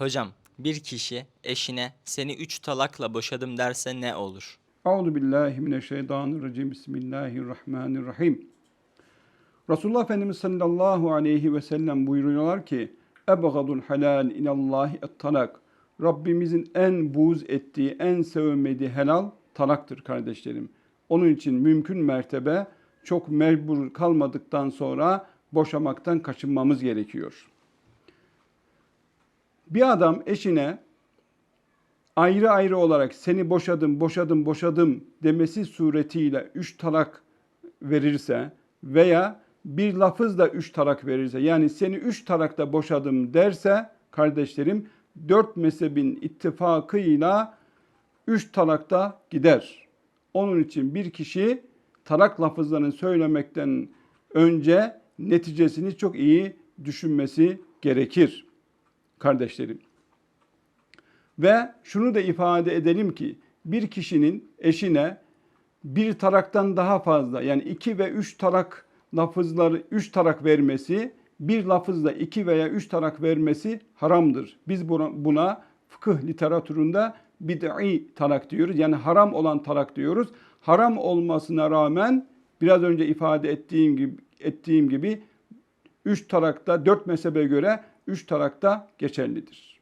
Hocam, bir kişi eşine seni üç talakla boşadım derse ne olur? Euzu billahi mineşşeytanirracim. Bismillahirrahmanirrahim. Resulullah Efendimiz sallallahu aleyhi ve sellem buyuruyorlar ki Ebgadul halal inallahi et-talak. Rabbimizin en buğz ettiği, en sevmediği helal talaktır kardeşlerim. Onun için mümkün mertebe çok mecbur kalmadıktan sonra boşamaktan kaçınmamız gerekiyor. Bir adam eşine ayrı ayrı olarak seni boşadım, boşadım, boşadım demesi suretiyle üç talak verirse veya bir lafızla üç talak verirse yani seni üç talakta boşadım derse kardeşlerim dört mezhebin ittifakıyla üç talakta gider. Onun için bir kişi talak lafızlarını söylemekten önce neticesini çok iyi düşünmesi gerekir kardeşlerim. Ve şunu da ifade edelim ki bir kişinin eşine bir taraktan daha fazla yani iki ve üç tarak lafızları üç tarak vermesi bir lafızla iki veya üç tarak vermesi haramdır. Biz buna, buna fıkıh literatüründe bid'i tarak diyoruz. Yani haram olan tarak diyoruz. Haram olmasına rağmen biraz önce ifade ettiğim gibi, ettiğim gibi üç tarakta dört mezhebe göre üç tarakta geçerlidir.